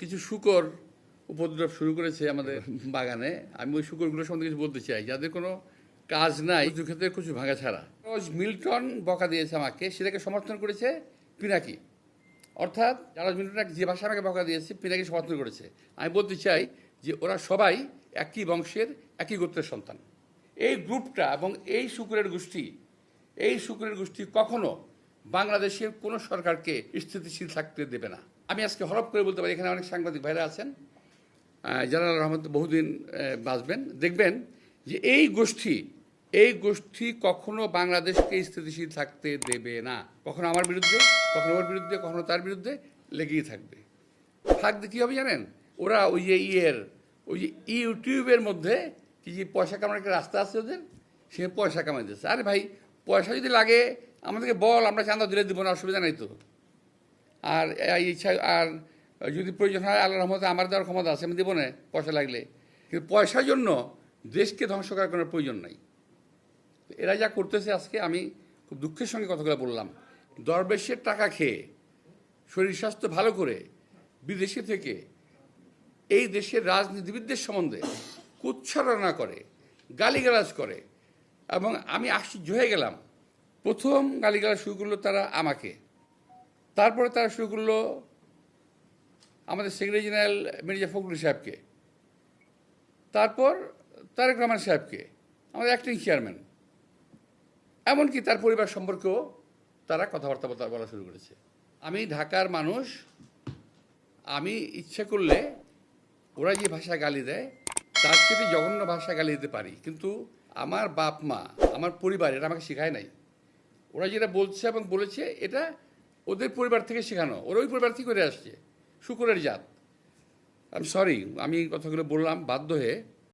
কিছু শুকর উপদ্রব শুরু করেছে আমাদের বাগানে। আমি ওই শুকরগুলো সম্বন্ধে কিছু বলতে চাই। যাদের কোনো কাজ নাই ক্ষেত্রে কিছু ভাঙা ছাড়া। মিল্টন বকা দিয়েছে আমাকে, সেটাকে সমর্থন করেছে পিনাকি। অর্থাৎ যারা মিল্টন যে ভাষা আমাকে বকা দিয়েছে, পিনাকি সমর্থন করেছে। আমি বলতে চাই যে ওরা সবাই একই বংশের, একই গোত্রের সন্তান। এই গ্রুপটা এবং এই শুকুরের গোষ্ঠী, এই শুকুরের গোষ্ঠী কখনো বাংলাদেশের কোনো সরকারকে স্থিতিশীল থাকতে দেবে না। আমি আজকে হরপ করে বলতে পারি, এখানে অনেক সাংবাদিক ভাইরা আছেন। যারা রহমত বহুদিন বাঁচবেন। দেখবেন যে এই গোষ্ঠী এই গোষ্ঠী কখনো বাংলাদেশকে স্থিতিশীল থাকতে দেবে না। কখনো আমার বিরুদ্ধে, কখনো ওর বিরুদ্ধে, কখনো তার বিরুদ্ধে লেগেই থাকবে। থাকতে কী হবে জানেন? ওরা ওই যে ইয়ের, ওই যে ইউটিউবের মধ্যে কি যে পয়সা কামানোর একটা রাস্তা আছে ওদের? সে পয়সা কামাই দিচ্ছে। আরে ভাই, পয়সা যদি লাগে, আমাদেরকে বল, আমরা চাঁদা দিলে দিব না, অসুবিধা নাই তো। আর ইচ্ছা, আর যদি প্রয়োজন হয় আল্লাহ রহমতে আমার দেওয়ার ক্ষমতা আছে, আমি দেবো না পয়সা লাগলে। কিন্তু পয়সার জন্য দেশকে ধ্বংস করার কোনো প্রয়োজন নাই। এরা যা করতেছে আজকে, আমি খুব দুঃখের সঙ্গে কথাগুলো বললাম। দরবেশের টাকা খেয়ে, শরীর স্বাস্থ্য ভালো করে, বিদেশে থেকে, এই দেশের রাজনীতিবিদদের সম্বন্ধে কুচ্ছারণা করে, গালিগালাজ করে, এবং আমি আশ্চর্য হয়ে গেলাম। প্রথম গালিগালাজ শুরু করল তারা আমাকে। তারপরে তারা শুরু করল আমাদের সেক্রেটারি জেনারেল মির্জা ফখরুল সাহেবকে। তারপর তারেক রহমান সাহেবকে, আমাদের অ্যাক্টিং চেয়ারম্যান এমনকি তার পরিবার সম্পর্কেও তারা কথাবার্তা বলা- শুরু করেছে। আমি ঢাকার মানুষ, আমি ইচ্ছে করলে ওরা যে ভাষা গালি দেয়, তার থেকে জঘন্য ভাষা গালি দিতে পারি। কিন্তু আমার বাপ মা, আমার পরিবার এটা আমাকে শেখায় নাই। ওরা যেটা বলছে এবং বলেছে, এটা ওদের পরিবার থেকে শেখানো। ওরা ওই পরিবার থেকে করে আসছে। শুকুরের জাত। আমি সরি আমি কথাগুলো বললাম, বাধ্য হয়ে